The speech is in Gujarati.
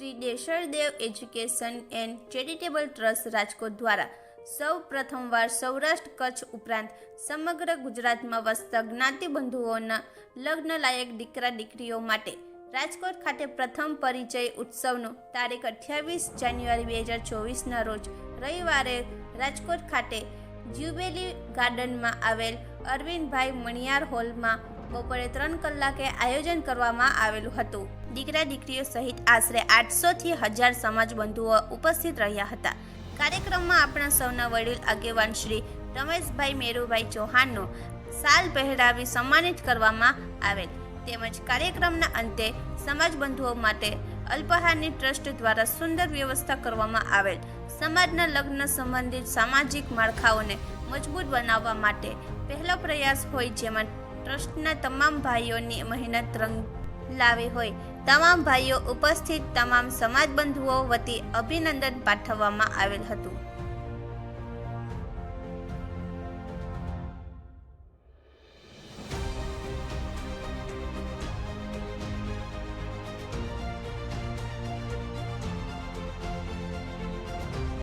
Shri દેશરદેવ education and charitable trust Rajkot દ્વારા સૌ પ્રથમવાર સૌરાષ્ટ્ર કચ્છ ઉપરાંત સમગ્ર ગુજરાતમાં વસતા જ્ઞાતિબંધુઓના લગ્નલાયક દીકરા દીકરીઓ માટે રાજકોટ ખાતે પ્રથમ પરિચય ઉત્સવનો તારીખ અઠ્યાવીસ જાન્યુઆરી બે હજાર ચોવીસના રોજ રવિવારે રાજકોટ ખાતે જ્યુબેલી ગાર્ડનમાં આવેલ અરવિંદભાઈ મણિયાર હોલમાં બપોરે ત્રણ કલાકે આયોજન કરવામાં આવેલું હતું. દીકરા દીકરીઓ સહિત આશરે આઠસોથી હજાર સમાજ બંધુઓ ઉપસ્થિત રહ્યા હતા. કાર્યક્રમમાં આપણા સૌના વડીલ, આગેવાન શ્રી રમેશભાઈ મેરુભાઈ ચૌહાણનો સાલ પહેરાવી સન્માનિત કરવામાં આવેલ. તેમજ કાર્યક્રમના અંતે સમાજ બંધુઓ માટે અલ્પહારની ટ્રસ્ટ દ્વારા સુંદર વ્યવસ્થા કરવામાં આવેલ. સમાજના લગ્ન સંબંધિત સામાજિક માળખાઓને મજબૂત બનાવવા માટે પહેલો પ્રયાસ હોય જેમાં ટ્રસ્ટના તમામ ભાઈઓની મહેનત રંગ લાવી હોય. તમામ ભાઈઓ ઉપસ્થિત, તમામ સમાજ બંધુઓ વતી અભિનંદન પાઠવવામાં આવેલ હતું.